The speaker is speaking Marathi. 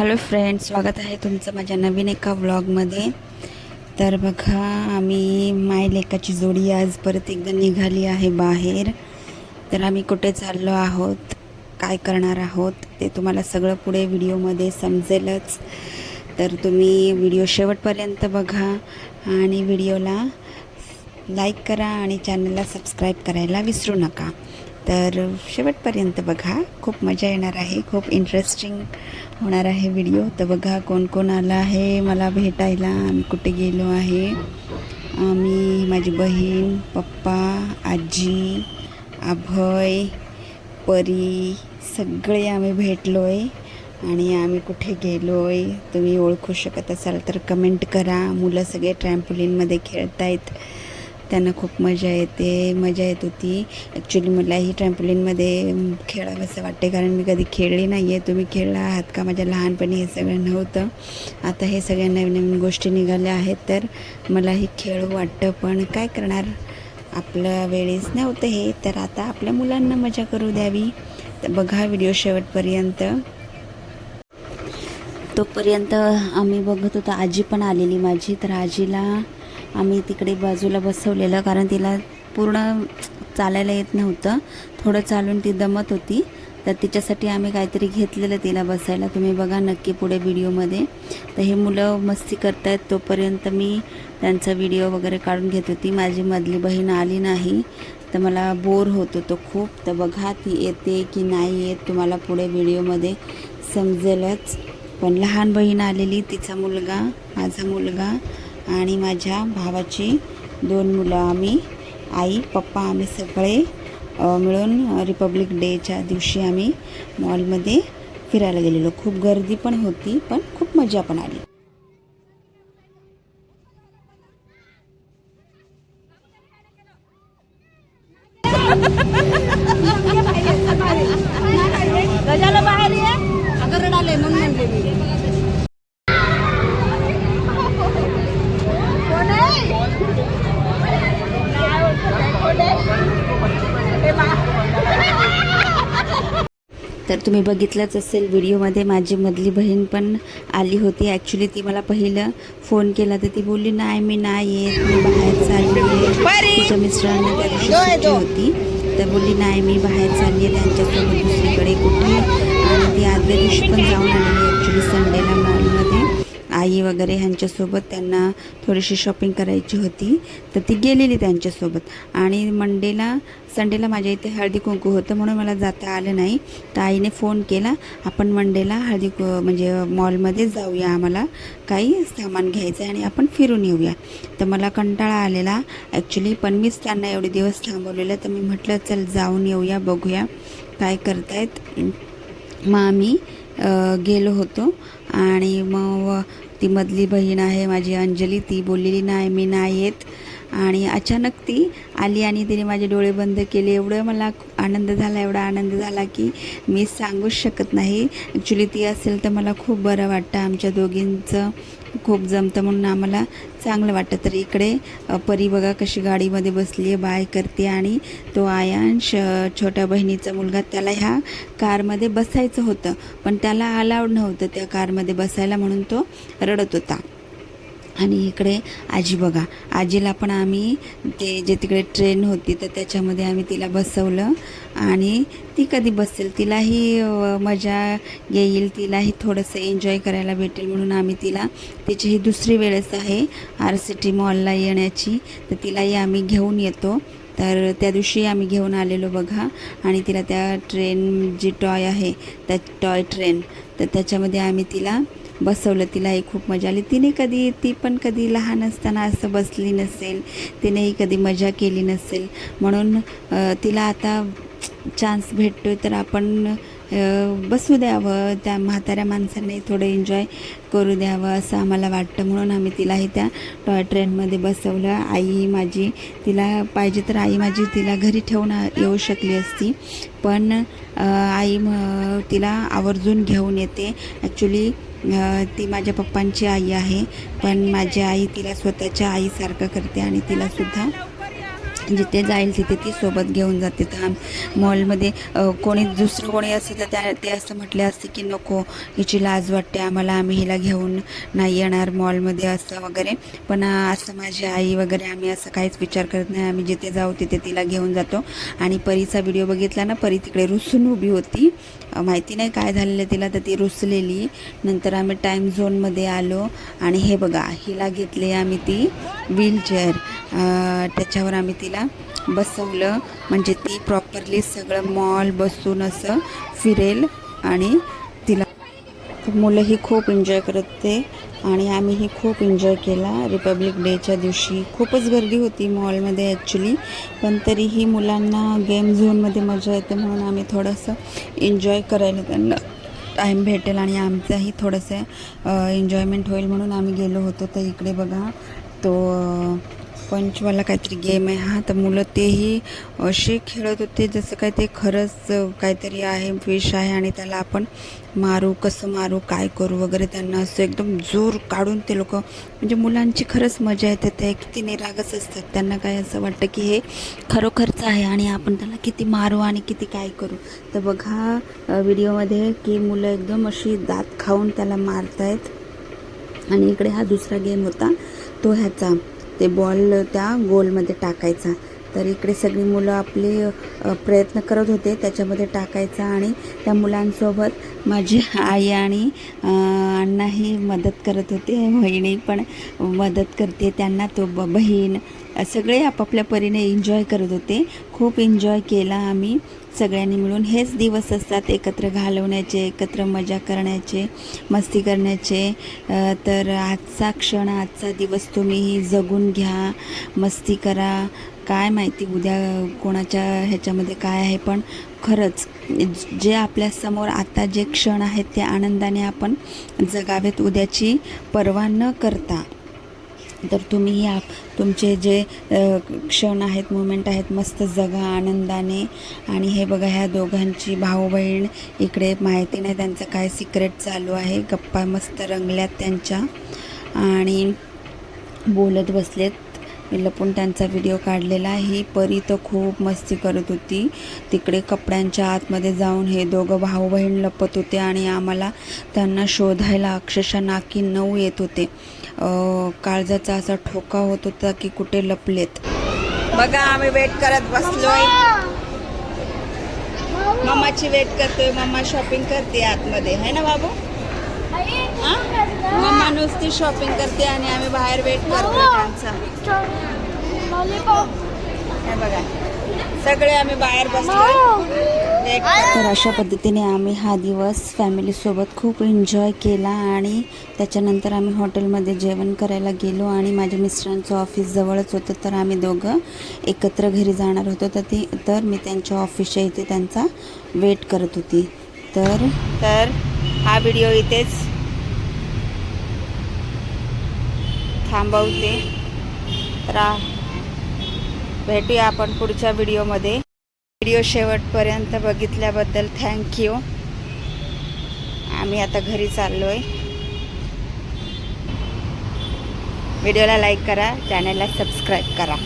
हॅलो फ्रेंड्स स्वागत आहे तुमचं माझ्या नवीन एका व्लॉगमध्ये. तर बघा आम्ही माय लेकाची जोडी आज परत एकदा निघाली आहे बाहेर. तर आम्ही कुठे चाललो आहोत काय करणार आहोत ते तुम्हाला सगळं पुढे व्हिडिओमध्ये समजेलच. तर तुम्ही व्हिडिओ शेवटपर्यंत बघा आणि व्हिडिओला लाईक करा आणि चॅनलला सबस्क्राईब करायला विसरू नका. तर शेवटपर्यंत बघा. खूप मजा येणार आहे. खूप इंटरेस्टिंग होणार आहे व्हिडिओ तर बघा कोण कोण आला आहे मला भेटायला. आम्ही कुठे गेलो आहे? आम्ही माझी बहीण पप्पा आजी अभय परी सगळे आम्ही भेटलो आहे आणि आम्ही कुठे गेलो आहे तुम्ही ओळखू शकत असाल तर कमेंट करा. मुलं सगळे ट्रॅम्पोलिनमध्ये खेळत आहेत त्यांना खूप मजा येते मजा येत होती. ॲक्च्युली मलाही ट्रॅम्पोलिनमध्ये खेळावंसं वाटते कारण मी कधी खेळली नाही आहे तुम्ही खेळला आहात का? माझ्या लहानपणी हे सगळं नव्हतं. आता हे सगळ्या नवीन नवीन गोष्टी निघाल्या आहेत. तर मलाही खेळू वाटतं. पण काय करणार? आपल्या वेळेस नव्हतं हे. तर आता आपल्या मुलांना मजा करू द्यावी. तर बघा व्हिडिओ शेवटपर्यंत. तोपर्यंत आम्ही बघत होतो. आजी पण आलेली माझी. तर आजीला आम्ही तिकडे बाजूला बसवलेलं कारण तिला पूर्ण चालायला येत नव्हतं. थोडं चालून ती दमत होती. तर तिच्यासाठी आम्ही काहीतरी घेतलेलं तिला बसायला. तुम्ही बघा नक्की पुढे व्हिडिओमध्ये. तर हे मुलं मस्ती करतायत तोपर्यंत मी त्यांचा व्हिडिओ वगैरे काढून घेत होती. माझी मधली बहीण आली नाही. तर मला बोर होत होतो खूप. तर बघा ती येते की नाही येत तुम्हाला पुढे व्हिडिओमध्ये समजेलच. पण लहान बहीण आलेली तिचा मुलगा माझा मुलगा आणि माझ्या भावाची दोन मुलं आम्ही आई पप्पा आम्ही सगळे मिळून रिपब्लिक डेच्या दिवशी आम्ही मॉलमध्ये फिरायला गेलेलो. खूप गर्दी पण होती पण खूप मजा पण आली. गजाला बाहेर ये. अगर रडाले म्हणून म्हणले मी कोण आहे? कोण आहे? हे बा. तर तुम्ही बघितलंच असेल व्हिडिओमध्ये माझी मधली बहीण पण आली होती. ॲक्च्युली ती मला पहिलं फोन केला तर ती बोलली नाही मी नाही येत मी बाहेर चालली आहे. तिच्या मिस्टरांना त्या दिवशी होती. तर बोलली नाही मी बाहेर चालली आहे त्यांच्यासोबत दुसरीकडे कुठे? आणि ती आदल्या दिवशी पण जाऊन मॉलमध्ये आई वगैरे ह्यांच्यासोबत त्यांना थोडीशी शॉपिंग करायची होती तर ती गेलेली त्यांच्यासोबत. आणि मंडेला संडेला माझ्या इथे हळदी कुंकू होतं म्हणून मला जाता आलं नाही. तर आईने फोन केला आपण मंडेला हळदी कु म्हणजे मॉलमध्ये जाऊया आम्हाला काही सामान घ्यायचं आहे आणि आपण फिरून येऊया. तर मला कंटाळा आलेला. ॲक्च्युली पण मीच त्यांना एवढे दिवस थांबवलेलं तर मी म्हटलं चल जाऊन येऊया बघूया काय करतायत. मग आम्ही गेलो होतो. आणि मग ती मधली बहीण आहे माझी अंजली ती बोललेली नाही मी नाही येत. आणि अचानक ती आली आणि तिने माझे डोळे बंद केले. एवढं मला आनंद झाला एवढा आनंद झाला की मी सांगूच शकत नाही. ॲक्च्युली ती असेल तर मला खूप बरं वाटतं आमच्या दोघींचं. खूप जमतं म्हणून आम्हाला चांगलं वाटतं. तर इकडे परी बघा कशी गाडीमध्ये बसली आहे बाय करते आणि तो आयांश छोट्या बहिणीचा मुलगा त्याला ह्या कारमध्ये बसायचं होतं. पण त्याला अलाउड नव्हतं त्या कारमध्ये बसायला म्हणून तो रडत होता. आणि इकडे आजी बघा. आजीला पण आम्ही ते जे तिकडे ट्रेन होती तर त्याच्यामध्ये आम्ही तिला बसवलं. आणि ती कधी बसेल? तिलाही मजा येईल. तिलाही थोडंसं एन्जॉय करायला भेटेल म्हणून आम्ही तिला तिची ही दुसरी वेळेस आहे आर सी टी मॉलला येण्याची. तर तिलाही आम्ही घेऊन येतो. तर त्या दिवशी आम्ही घेऊन आलेलो बघा. आणि तिला त्या ट्रेन जी टॉय आहे त्या टॉय ट्रेन तर त्याच्यामध्ये आम्ही तिला बसवलं तिलाही खूप मजा आली. तिने कधी ती पण कधी लहान असताना असं बसली नसेल तिनेही कधी मजा केली नसेल. म्हणून तिला आता चान्स भेटतोय तर आपण बसू द्यावं. त्या म्हाताऱ्या माणसांनी थोडं एन्जॉय करू द्यावं असं आम्हाला वाटतं. म्हणून आम्ही तिलाही त्या टॉय ट्रेनमध्ये बसवलं. आई माझी तिला पाहिजे तर आई माझी तिला घरी ठेवून येऊ शकली असती. पण आई म तिला आवर्जून घेऊन येते. ॲक्च्युली ती माझ्या पप्पांची आई आहे पण माझी आई तिला स्वतःच्या आईसारखं करते आणि तिलासुद्धा जिथे जाईल तिथे ती सोबत घेऊन जाते. तर मॉलमध्ये कोणी दुसरं कोणी असेल तर त्या ते असं म्हटले असते की नको हिची लाज वाटते आम्हाला आम्ही हिला घेऊन नाही येणार मॉलमध्ये असं वगैरे. पण असं माझी आई वगैरे आम्ही असं काहीच विचार करत नाही. आम्ही जिथे जाऊ तिथे तिला घेऊन जातो. आणि परीचा व्हिडिओ बघितला ना परी तिकडे रुसून उभी होती. माहिती नाही काय झालेलं तिला तर ती रुसलेली. नंतर आम्ही टाईम झोनमध्ये आलो आणि हे बघा हिला घेतली आम्ही ती व्हीलचेअर त्याच्यावर आम्ही तिला बसवलं. म्हणजे ती प्रॉपरली सगळं मॉल बसून असं फिरेल आणि मुलंही खूप एन्जॉय करत ते आणि आम्हीही खूप एन्जॉय केला. रिपब्लिक डेच्या दिवशी खूपच गर्दी होती मॉलमध्ये ॲक्च्युली पण तरीही मुलांना गेम झोनमध्ये मजा येते म्हणून आम्ही थोडंसं एन्जॉय करायला त्यांना टाईम भेटेल आणि आमचाही थोडंसं एन्जॉयमेंट होईल म्हणून आम्ही गेलो होतो. तर इकडे बघा तो पंचवाला काहीतरी गेम आहे. हा तर मुलं तेही असे खेळत होते जसं काय ते खरंच काहीतरी आहे फिश आहे आणि त्याला आपण मारू कसं मारू काय करू वगैरे त्यांना असं एकदम जोर काढून ते लोक म्हणजे मुलांची खरंच मजा येते ते किती निरागस असतात. त्यांना काय असं वाटतं की हे खरोखरचं आहे आणि आपण त्याला किती मारू आणि किती काय करू. तर बघा व्हिडिओमध्ये की मुलं एकदम अशी दात खाऊन त्याला मारतायत. आणि इकडे हा दुसरा गेम होता तो ह्याचा. ते बॉल त्या गोलमध्ये टाकायचा. तर इकडे सगळी मुलं आपले प्रयत्न करत होते. त्याच्यामध्ये टाकायचा आणि त्या मुलांसोबत माझी आई आणि अण्णाही मदत करत होते. बहिणी पण मदत करते. त्यांना तो ब बहीण सगळे आपापल्या परीने एन्जॉय करत होते. खूप एन्जॉय केला आम्ही. सगळ्यांनी मिळून हेच दिवस असतात एकत्र घालवण्याचे एकत्र मजा करण्याचे मस्ती करण्याचे. तर आजचा क्षण आजचा दिवस तुम्ही जगून घ्या मस्ती करा. काय माहिती उद्या कोणाच्या ह्याच्यामध्ये काय आहे पण खरंच जे आपल्यासमोर आता जे क्षण आहेत ते आनंदाने आपण जगावेत. उद्याची पर्वा न करता तर तुम्ही या. तुमचे जे क्षण आहेत मुमेंट आहेत मस्त जगा आनंदाने. आणि हे बघा ह्या दोघांची भाऊ बहीण इकडे माहिती नाही त्यांचं काय सिक्रेट चालू आहे. गप्पा मस्त रंगल्यात त्यांच्या. आणि बोलत बसलेत. लपून त्यांचा व्हिडिओ काढलेला ही परी तर खूप मस्ती करत होती. तिकडे कपड्यांच्या आतमध्ये जाऊन हे दोघं भाऊ बहीण लपत होते आणि आम्हाला त्यांना शोधायला अक्षरशः नाकी नऊ येत होते. काळजाचा असा ठोका होत होता की कुठे लपलेत. बघा आम्ही वेट करत बसलोय. मम्माची वेट करतोय. मम्मा शॉपिंग करते आतमध्ये. है ना बाबू? हा? मम्मा नुसती शॉपिंग करते आणि आम्ही बाहेर वेट करतोय त्यांचा. हे बघा. सगळे आम्ही बाहेर बसलो तर अशा पद्धतीने आम्ही हा दिवस फॅमिलीसोबत खूप एन्जॉय केला आणि त्याच्यानंतर आम्ही हॉटेलमध्ये जेवण करायला गेलो आणि माझ्या मिस्टरांचं ऑफिस जवळच होतं तर आम्ही दोघं एकत्र घरी जाणार होतो. तर ती तर मी त्यांच्या ऑफिसच्या इथे त्यांचा वेट करत होती. तर तर हा व्हिडिओ इथेच थांबवते. तर भेटूया आपण पुढच्या व्हिडिओमध्ये व्हिडिओ शेवटपर्यंत बघितल्याबद्दल थँक्यू आम्ही आता घरी चाललो आहे व्हिडिओला लाईक करा चॅनलला सबस्क्राईब करा.